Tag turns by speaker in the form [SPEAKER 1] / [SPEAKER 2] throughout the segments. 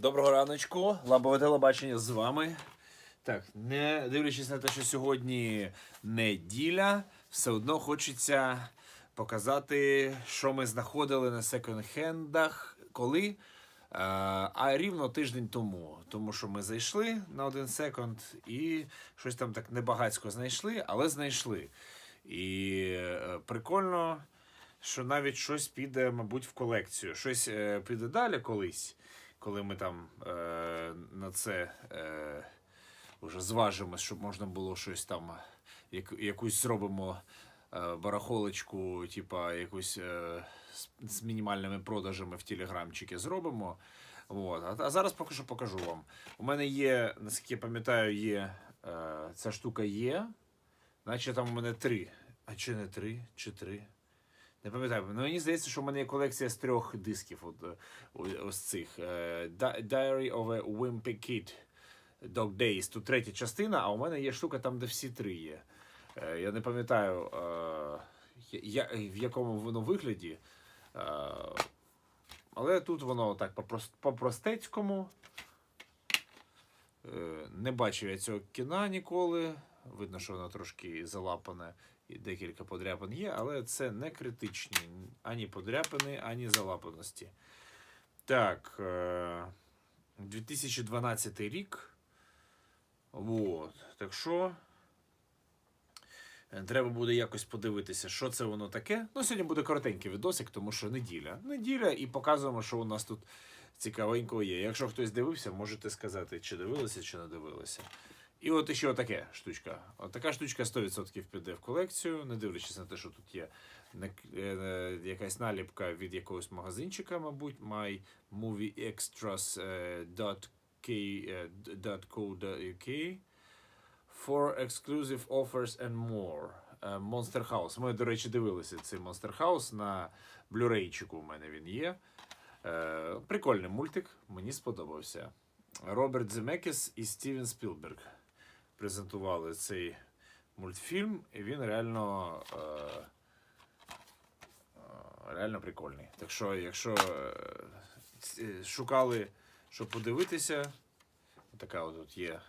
[SPEAKER 1] Доброго раночку, лампове телебачення з вами. Так, не дивлячись на те, що сьогодні неділя, все одно хочеться показати, що ми знаходили на секонд-хендах, коли. Е, А рівно тиждень тому. Тому що ми зайшли на один секонд і щось там так небагацько знайшли, але знайшли. І е, прикольно, що навіть щось піде, мабуть, в колекцію. Щось е, піде далі колись, коли ми там е, на це е, вже зважимось, щоб можна було щось там, як, якусь зробимо е, барахолочку, типа якусь е, з, з мінімальними продажами в телеграмчики зробимо. От. А, а зараз поки що покажу вам. У мене є, наскільки я пам'ятаю, є е, ця штука є. Наче там у мене три. А чи не три, чи три? Не пам'ятаю. Ну, мені здається, що в мене є колекція з трьох дисків. От, е, ось цих. Е, Diary of a Wimpy Kid Dog Days. Тут третя частина, а у мене є штука там, де всі три є. Е, Я не пам'ятаю, в якому воно вигляді. Але тут воно так по-прос- по-простецькому. Не бачив я цього кіна ніколи. Видно, що воно трошки залапане декілька подряпин є, але це не критичні ані подряпини, ані залапаності. Так, е, 2012 рік. Вот. Так що. е, Треба буде якось подивитися, що це воно таке. Ну, сьогодні буде коротенький відосик, тому що неділя. Неділя, і показуємо, що у нас тут цікавенького є. Якщо хтось дивився, можете сказати, чи дивилися, чи не дивилися. І от ще таке штучка. От така штучка 100% піде в колекцію, не дивлячись на те, що тут є не- е, якась наліпка від якогось магазинчика, мабуть, mymovieextras.co.uk for exclusive offers and more. Е, Monster House. Ми, до речі, дивилися цей Monster House на блюрейчику. У мене він є. Е, Прикольний мультик, мені сподобався. Роберт Земекіс і Стівен Спілберг презентували цей мультфільм, і він реально, е, е, реально прикольний. Так що, якщо е, шукали, щоб подивитися, така от тут є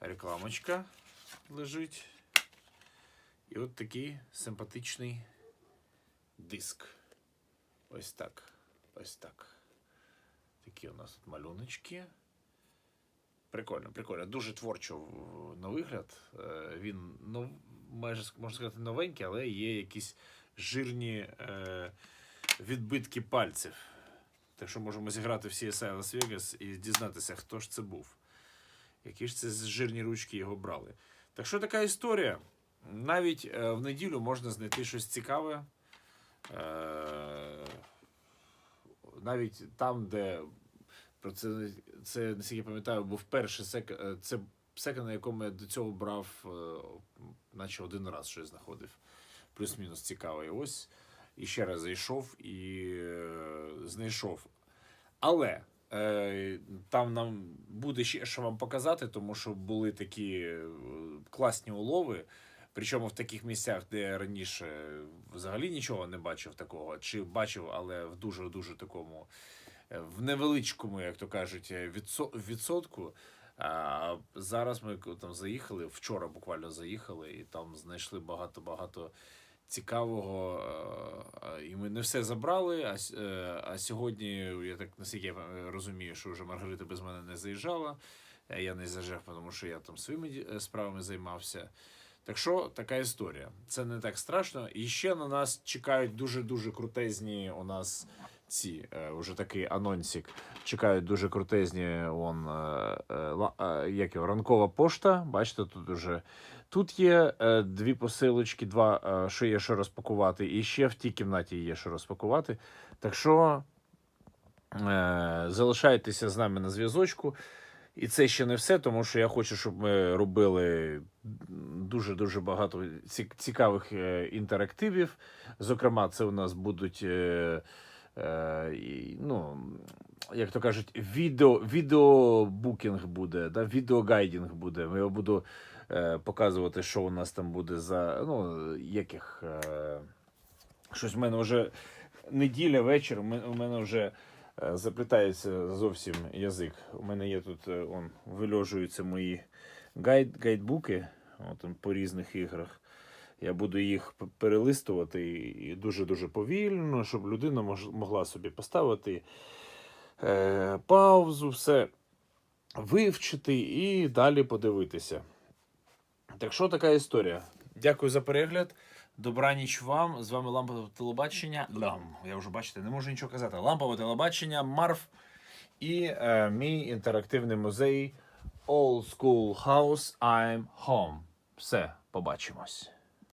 [SPEAKER 1] рекламочка лежить. І от такий симпатичний диск. Ось так. Ось так. Такі у нас тут малюночки. Прикольно, прикольно. Дуже творчо на вигляд. Е, Він ну, майже можна сказати новенький, але є якісь жирні е, відбитки пальців. Так що можемо зіграти в CSI Las Vegas і дізнатися, хто ж це був. Які ж це жирні ручки його брали. Так що така історія. Навіть е, в неділю можна знайти щось цікаве. Е, навіть там, де про це, це наскільки я пам'ятаю, був перший сек, е, це секонд, на якому я до цього брав, е, наче один раз щось знаходив. Плюс-мінус цікавий. Ось. І ще раз зайшов і е, знайшов. Але там нам буде ще що вам показати, тому що були такі класні улови. Причому в таких місцях, де я раніше взагалі нічого не бачив такого, чи бачив, але в дуже дуже такому в невеличкому, як то кажуть, е, відсотку. А зараз ми там заїхали, вчора буквально заїхали, і там знайшли багато-багато цікавого. е, е, І ми не все забрали. А, е, а сьогодні, я так наскільки я е, розумію, що вже Маргарита без мене не заїжджала. Е, Я не заїжджав, тому що я там своїми е, справами займався. Так що така історія. Це не так страшно. І ще на нас чекають дуже-дуже крутезні у нас ці е, уже такий анонсик. Чекають дуже крутезні вон, е, е, е, як його, ранкова пошта. Бачите, тут уже тут є е, дві посилочки, два, е, що є що розпакувати, і ще в тій кімнаті є що розпакувати. Так що е, залишайтеся з нами на зв'язочку. І це ще не все, тому що я хочу, щоб ми робили дуже-дуже багато цікавих е, інтерактивів. Зокрема, це у нас будуть, е, е, ну, як то кажуть, відео, відеобукінг буде, да, відеогайдінг буде. Я буду е, показувати, що у нас там буде за ну, яких. Е, щось в мене вже неділя вечір, у мене- вже е, заплітається зовсім язик. У мене є тут е, он, вильожуються мої гайд, гайдбуки от, по різних іграх. Я буду їх перелистувати дуже-дуже повільно, щоб людина могла собі поставити е, паузу, все вивчити і далі подивитися. Так що така історія? Дякую за перегляд. Добраніч вам. З вами лампове телебачення. Лам. Я вже бачите, не можу нічого казати. Лампове телебачення, Марф і е, мій інтерактивний музей Old School House I'm Home. Все, побачимось.